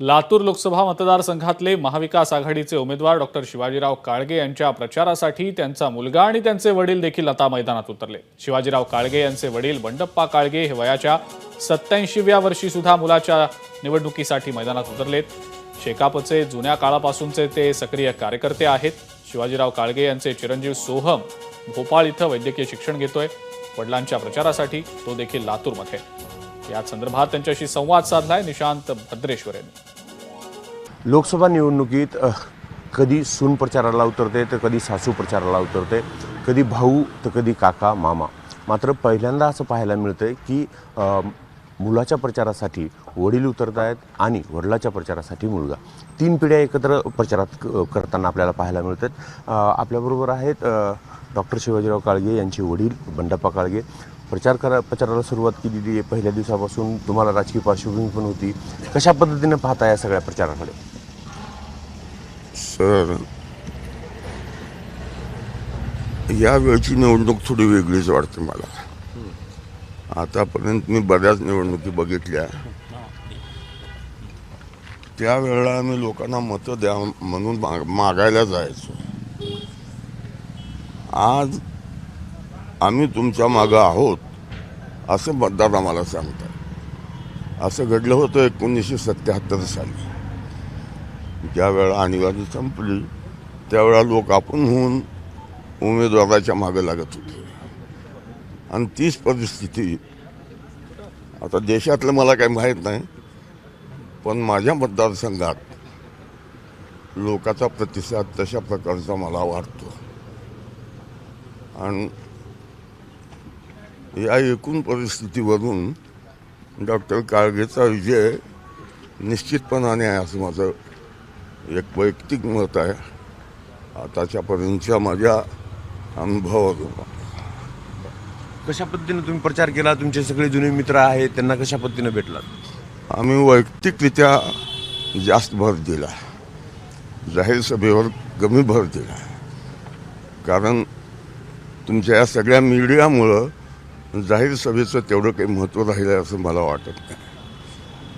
लातूर लोकसभा मतदारसंघातले महाविकास आघाडीचे उमेदवार डॉक्टर शिवाजीराव काळगे यांच्या प्रचारासाठी त्यांचा मुलगा आणि त्यांचे वडील देखील आता मैदानात उतरले. शिवाजीराव काळगे यांचे वडील बंडप्पा काळगे हे वयाच्या सत्याऐंशीव्या वर्षी सुद्धा मुलाच्या निवडणुकीसाठी मैदानात उतरलेत. शेकापचे जुन्या काळापासूनचे ते सक्रिय कार्यकर्ते आहेत. शिवाजीराव काळगे यांचे चिरंजीव सोहम भोपाळ इथं वैद्यकीय शिक्षण घेतोय. वडिलांच्या प्रचारासाठी तो देखील लातूरमध्ये. या संदर्भात त्यांच्याशी संवाद साधलाय निशांत भद्रेश्वर यांनी. लोकसभा निवडणुकीत कधी सून प्रचाराला उतरते तर कधी सासू प्रचाराला उतरते कधी भाऊ तर कधी काका मामा. मात्र पहिल्यांदा असं पाहायला मिळतं की मुलाच्या प्रचारासाठी वडील उतरत आहेत आणि वडिलाच्या प्रचारासाठी मुलगा. तीन पिढ्या एकत्र प्रचारात क- करताना आपल्याला पाहायला मिळतात. आपल्याबरोबर आहेत डॉक्टर शिवाजीराव काळगे यांचे वडील बंडप्पा काळगे. प्रचार करा प्रचाराला सुरुवात केलेली आहे. पहिल्या दिवसापासून तुम्हाला राजकीय पार्श्वभूमी पण होती. कशा पद्धतीने पाहता या सगळ्या प्रचाराकडे? सर या वेळची निवडणूक थोडी वेगळीच वाटते मला. आतापर्यंत मी बऱ्याच निवडणुकी बघितल्या. त्यावेळेला आम्ही लोकांना मतं द्या म्हणून माग मागायला जायचो. आज आम्ही तुमच्या मागं आहोत असं मतदार आम्हाला सांगतात. असं घडलं होतं एकोणीसशे सत्त्याहत्तर साली. ज्यावेळा आणीबाणी संपली त्यावेळा लोक आपण होऊन उमेदवाराच्या मागे लागत होते. आणि तीच परिस्थिती आता देशातलं मला काही माहीत नाही पण माझ्या मतदारसंघात लोकाचा प्रतिसाद तशा प्रकारचा मला वाटतो. आणि या एकूण परिस्थितीवरून डॉक्टर काळगेचा विजय निश्चितपणाने आहे असं माझं एक वैयक्तिक मत आहे. आताच्यापर्यंतच्या माझ्या अनुभवातून. कशा पद्धतीने तुम्ही प्रचार केला? तुमचे सगळे जुने मित्र आहेत त्यांना कशा पद्धतीने भेटलात? आम्ही वैयक्तिकरित्या जास्त भर दिला. जाहीर सभेवर कमी भर दिला. कारण तुमच्या या सगळ्या मीडियामुळं जाहीर सभेचं तेवढं काही महत्त्व राहिलं आहे असं मला वाटत नाही.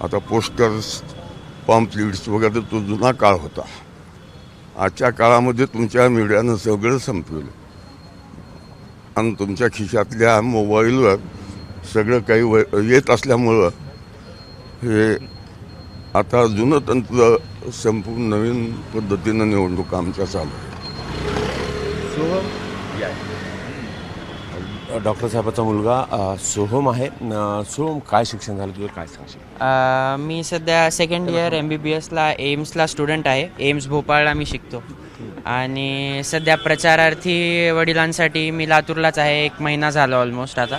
आता पोस्टर्स पॉम्पलिट्स वगैरे तो जुना काळ होता. आजच्या काळामध्ये तुमच्या मीडियानं सगळं संपवलं. आणि तुमच्या खिशातल्या मोबाईलवर सगळं काही व येत असल्यामुळं हे आता जुनं तंत्र संपून नवीन पद्धतीनं निवडणूक आमच्या चालू आहे. डॉक्टर साहेबाचा मुलगा सोहम आहे. सोहम काय शिक्षण झालं? तुझं काय सांगशील? अ, मी सध्या second year M B B एसला एम्सला स्टुडंट आहे. एम्स भोपाळला मी शिकतो. आणि सध्या प्रचारार्थी वडिलांसाठी मी लातूरलाच आहे. एक महिना झाला ऑलमोस्ट आता.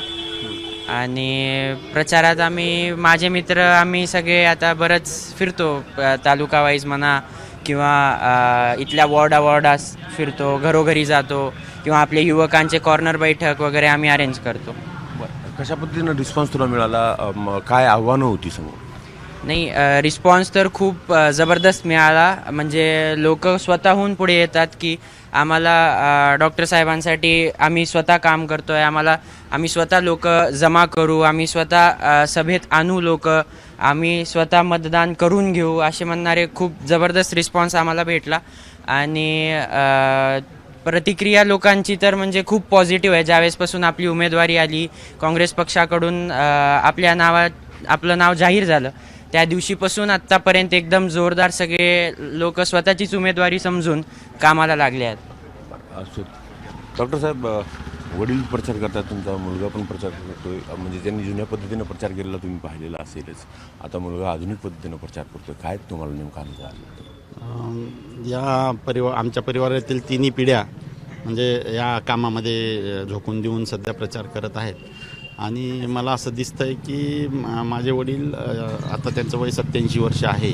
आणि प्रचारात आम्ही माझे मित्र आम्ही सगळे आता बरंच फिरतो तालुका वाईज म्हणा किंवा इथल्या वॉर्डा वॉर्डास फिरतो घरोघरी जातो किंवा आपल्या युवकांचे कॉर्नर बैठक वगैरे आम्ही अरेंज करतो. कशा पद्धतीनं रिस्पॉन्स तुला मिळाला? काय आव्हानं होती समोर? नाही रिस्पॉन्स तर खूप जबरदस्त मिळाला. म्हणजे लोक स्वतःहून पुढे येतात की आम्हाला डॉक्टर साहेबांसाठी आम्ही स्वतः काम करतो आहे आम्हाला आम्ही स्वतः लोक जमा करू आम्ही स्वतः सभेत आणू लोक आम्ही स्वतः मतदान करून घेऊ असे म्हणणारे खूप जबरदस्त रिस्पॉन्स आम्हाला भेटला. आणि प्रतिक्रिया लोकांची तर म्हणजे खूप पॉझिटिव्ह आहे. ज्यावेळेसपासून आपली उमेदवारी आली काँग्रेस पक्षाकडून आपल्या नावात आपलं नाव जाहीर झालं त्या दिवशीपासून आत्तापर्यंत एकदम जोरदार सगळे लोक स्वतःचीच उमेदवारी समजून कामाला लागले आहेत. असो. डॉक्टर साहेब वडील प्रचार करतात तुमचा मुलगा पण प्रचार करतोय. अ, म्हणजे त्यांनी जुन्या पद्धतीनं प्रचार केलेला तुम्ही पाहिलेला असेलच. आता मुलगा आधुनिक पद्धतीनं प्रचार करतोय. काय तुम्हाला नेमका अनुभव या परिवार आमच्या परिवारातील तिन्ही पिढ्या म्हणजे या कामामध्ये झोकून देऊन सध्या प्रचार करत आहेत. आणि मला असं दिसतं आहे की मा- माझे वडील आता त्यांचं वय सत्याऐंशी वर्ष आहे.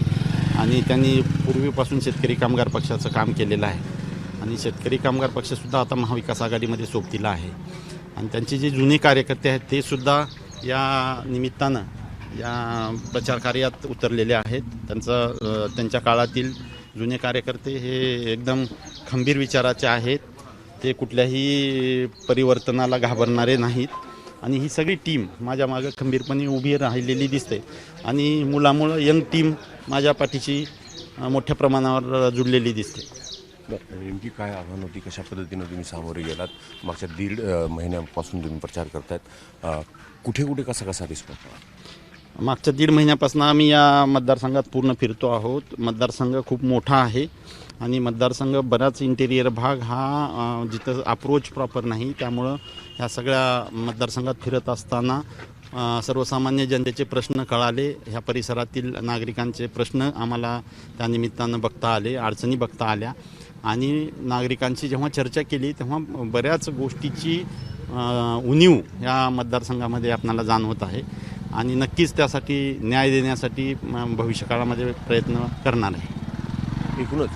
आणि त्यांनी पूर्वीपासून शेतकरी कामगार पक्षाचं काम केलेलं आहे. आणि शेतकरी कामगार पक्षसुद्धा आता महाविकास आघाडीमध्ये सोबतीला आहे. आणि त्यांचे जे जुने कार्यकर्ते आहेत ते सुद्धा या निमित्तानं या प्रचार कार्यात उतरलेले आहेत. त्यांचं त्यांच्या काळातील जुने कार्यकर्ते हे एकदम खंबीर विचाराचे आहेत. ते कुठल्याही परिवर्तनाला घाबरणारे नाहीत. आणि ही सगळी टीम माझ्या मागं खंबीरपणे उभी राहिलेली दिसते. आणि मुलामुळं यंग टीम माझ्या पाठीशी मोठ्या प्रमाणावर जुळलेली दिसते. बरं, नेमकी काय आव्हान होती? कशा पद्धतीनं तुम्ही सामोरे गेलात? मागच्या दीड महिन्यापासून तुम्ही प्रचार करतायत. कुठे कुठे कसा कसा रिस्पॉन्स मागच्या दीड महिन्यापासून आम्ही या मतदारसंघात पूर्ण फिरतो आहोत. मतदारसंघ खूप मोठा आहे. आणि मतदारसंघ बराच इंटेरियर भाग हा जिथं अप्रोच प्रॉपर नाही त्यामुळं ह्या सगळ्या मतदारसंघात फिरत असताना सर्वसामान्य जनतेचे प्रश्न कळाले. ह्या परिसरातील नागरिकांचे प्रश्न आम्हाला त्या निमित्तानं बघता आले अडचणी बघता आल्या. आणि नागरिकांची जेव्हा चर्चा केली तेव्हा बऱ्याच गोष्टीची उणीव या मतदारसंघामध्ये आपणाला जाणवत आहे. आणि नक्कीच त्यासाठी न्याय देण्यासाठी भविष्यकाळामध्ये प्रयत्न करणार आहे. एकूणच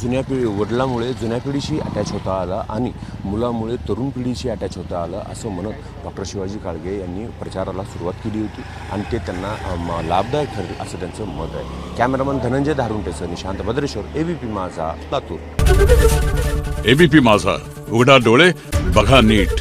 जुन्या पिढी वडिलामुळे जुन्या पिढीशी अटॅच होता आला आणि मुलामुळे तरुण पिढीशी अटॅच होता आलं असं म्हणत डॉक्टर शिवाजी काळगे यांनी प्रचाराला सुरुवात केली होती आणि ते त्यांना लाभदायक ठरेल असं त्यांचं मत आहे. कॅमेरामन धनंजय धारुंटेसह निशांत भद्रेश्वर एबीपी माझा लातूर. एबीपी माझा उघडा डोळे बघा नीट.